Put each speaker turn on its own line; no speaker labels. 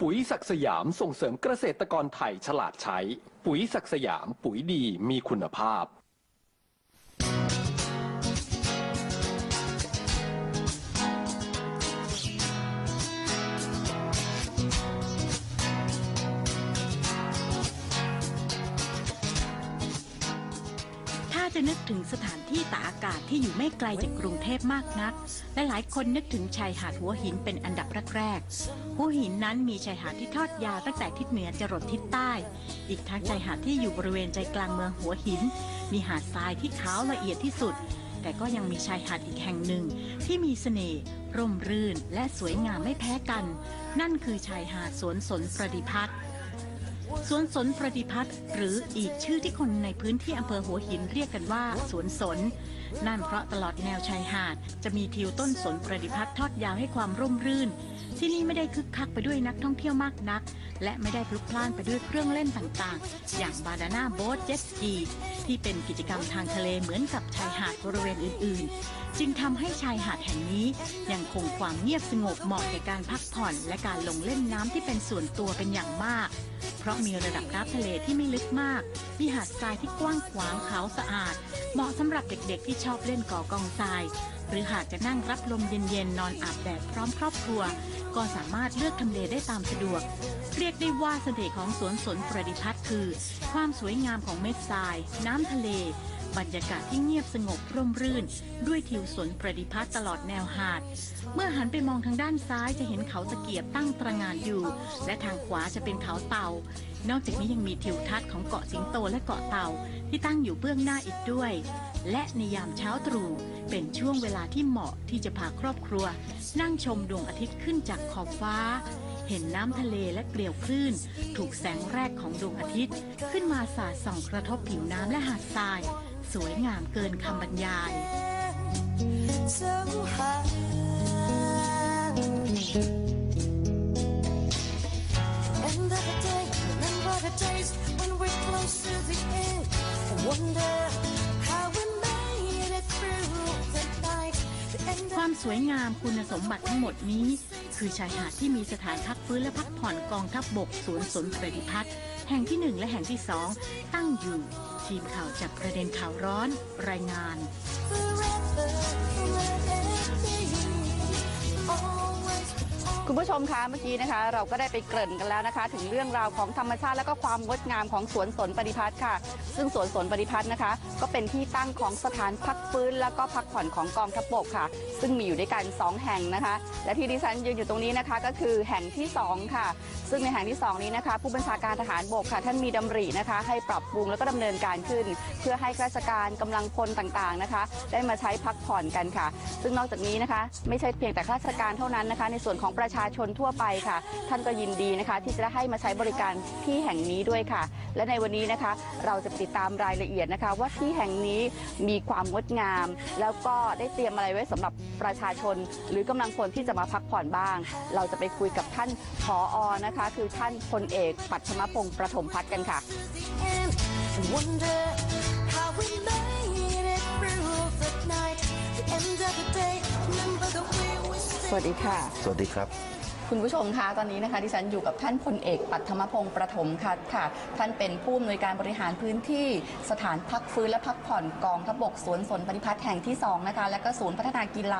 ปุ๋ยศักดิ์สยามส่งเสริมเกษตรกรไทยฉลาดใช้ ปุ๋ยศักดิ์สยามปุ๋ยดีมีคุณภาพ
จะนึกถึงสถานที่ตากอากาศที่อยู่ไม่ไกลจากกรุงเทพมากนัก และหลายคนนึกถึงชายหาดหัวหินเป็นอันดับแรกๆ หัวหินนั้นมีชายหาดที่ทอดยาวตั้งแต่ทิศเหนือจรดทิศใต้ อีกทั้งชายหาดที่อยู่บริเวณใจกลางเมืองหัวหิน มีหาดทรายที่ขาวละเอียดที่สุด แต่ก็ยังมีชายหาดอีกแห่งหนึ่ง ที่มีเสน่ห์ร่มรื่นและสวยงามไม่แพ้กัน นั่นคือชายหาดสวนสนประดิพัฒน์ สวนสนประดิพัฒน์หรืออีกชื่อที่คนในพื้นที่อำเภอหัวหินเรียกกันว่าสวนสน นั่นเพราะตลอดแนวชายหาด จะมีทิวต้นสนประดิพัฒน์ทอดยาวให้ความร่มรื่น ที่นี่ไม่ได้คึกคักไปด้วยนักท่องเที่ยวมากนัก และไม่ได้พลุกพล่านไปด้วยเครื่องเล่นต่างๆ อย่างบาดาน่าโบ๊ทเจ็ตสกีที่เป็นกิจกรรมทางทะเลเหมือนกับชายหาดบริเวณอื่นๆ จึงทำให้ชายหาดแห่งนี้ ยังคงความเงียบสงบเหมาะแก่การพักผ่อน และการลงเล่นน้ำที่เป็นส่วนตัวเป็นอย่างมาก เพราะมีระดับน้ำทะเลที่ไม่ลึกมาก มีหาดทรายที่กว้างขวางขาวสะอาด เหมาะสำหรับเด็กๆ ที่ชอบเล่นก่อกองทราย หรือหากจะนั่งรับลมเย็นๆ นอนอาบแดดพร้อมครอบครัว ก็สามารถเลือกทำเลได้ตามสะดวก เรียกได้ว่าเสน่ห์ของสวนสนประดิพัฒน์คือ ความสวยงามของเม็ดทราย น้ำทะเล บรรยากาศที่เงียบสงบร่มรื่น ด้วยทิวสวนประดิพัฒน์ตลอดแนวหาด เมื่อหันไปมองทางด้านซ้ายจะเห็นเขาตะเกียบตั้งตระงานอยู่ และทางขวาจะเป็นเขาเต่า นอกจากนี้ยังมีทิวทัศน์ของเกาะสิงโตและเกาะเต่าที่ตั้งอยู่เบื้องหน้าอีกด้วย และในยามเช้าตรู่เป็นช่วงเวลาที่เหมาะที่จะพาครอบครัว นั่งชมดวงอาทิตย์ขึ้นจากขอบฟ้า เห็นน้ำทะเลและเกลียวคลื่น ถูกแสงแรกของดวงอาทิตย์ ขึ้นมาสาดส่องกระทบผิวน้ำและหาดทราย สวยงามเกินคำบรรยาย ความสวยงามคุณสมบัติทั้งหมดนี้ คือชายหาดที่มีสถานพักฟื้นและพักผ่อนกองทัพบบกสวนสนประดิพัฒน์แห่งที่หนึ่งและแห่งที่สองตั้งอยู่ ทีมข่าวจากประเด็นข่าวร้อนรายงาน
คุณผู้ชมคะเมื่อกี้นะคะ เราก็ได้ไปเกริ่นกันแล้วนะคะ ถึงเรื่องราวของธรรมชาติและก็ความงดงามของสวนสนปฏิพัฒน์ค่ะ ซึ่งสวนสนปฏิพัฒน์นะคะ ก็เป็นที่ตั้งของสถานพักฟื้น แล้วก็พักผ่อนของกองทัพบกค่ะ ซึ่งมีอยู่ด้วยกัน 2 แห่งนะคะ และที่ดิฉันยืนอยู่ตรงนี้นะคะ ก็คือแห่งที่ 2 ค่ะ ซึ่งในแห่งที่ 2 นี้นะคะ ผู้บัญชาการทหารบกค่ะ ท่านมีดำรินะคะ ให้ปรับปรุงแล้วก็ดำเนินการขึ้น เพื่อให้ข้าราชการกำลังพลต่างๆนะคะ ได้มาใช้พักผ่อนกันค่ะ ซึ่งนอกจากนี้นะคะ ไม่ใช่เพียงแต่ข้าราชการเท่านั้นนะคะ ในส่วนของประชาชนทั่วไปค่ะ ท่านก็ยินดีนะคะ ที่จะได้ให้มาใช้บริการที่แห่งนี้ด้วยค่ะ และในวันนี้นะคะ เราจะติดตามรายละเอียดนะคะ ว่าที่แห่งนี้มีความงดงาม แล้วก็ได้เตรียมอะไรไว้สำหรับประชาชน หรือกำลังพลที่จะมาพักผ่อนบ้าง เราจะไปคุยกับท่านผออนะคะ คือท่านพลเอกปัทมพงศ์ประถมพัฒน์กันค่ะ
wonder how we made
สวัสดีค่ะ
สวัสดีครับ
คุณผู้ชมคะตอนนี้นะคะดิฉันอยู่กับท่านพลเอกปัทมพงศ์ประถมคัดค่ะ ท่านเป็นผู้อำนวยการบริหารพื้นที่สถานพักฟื้นและพักผ่อนกองทพบกสวนสนปฏิพัฒน์แห่งที่ 2 นะคะ และก็ศูนย์พัฒนากีฬา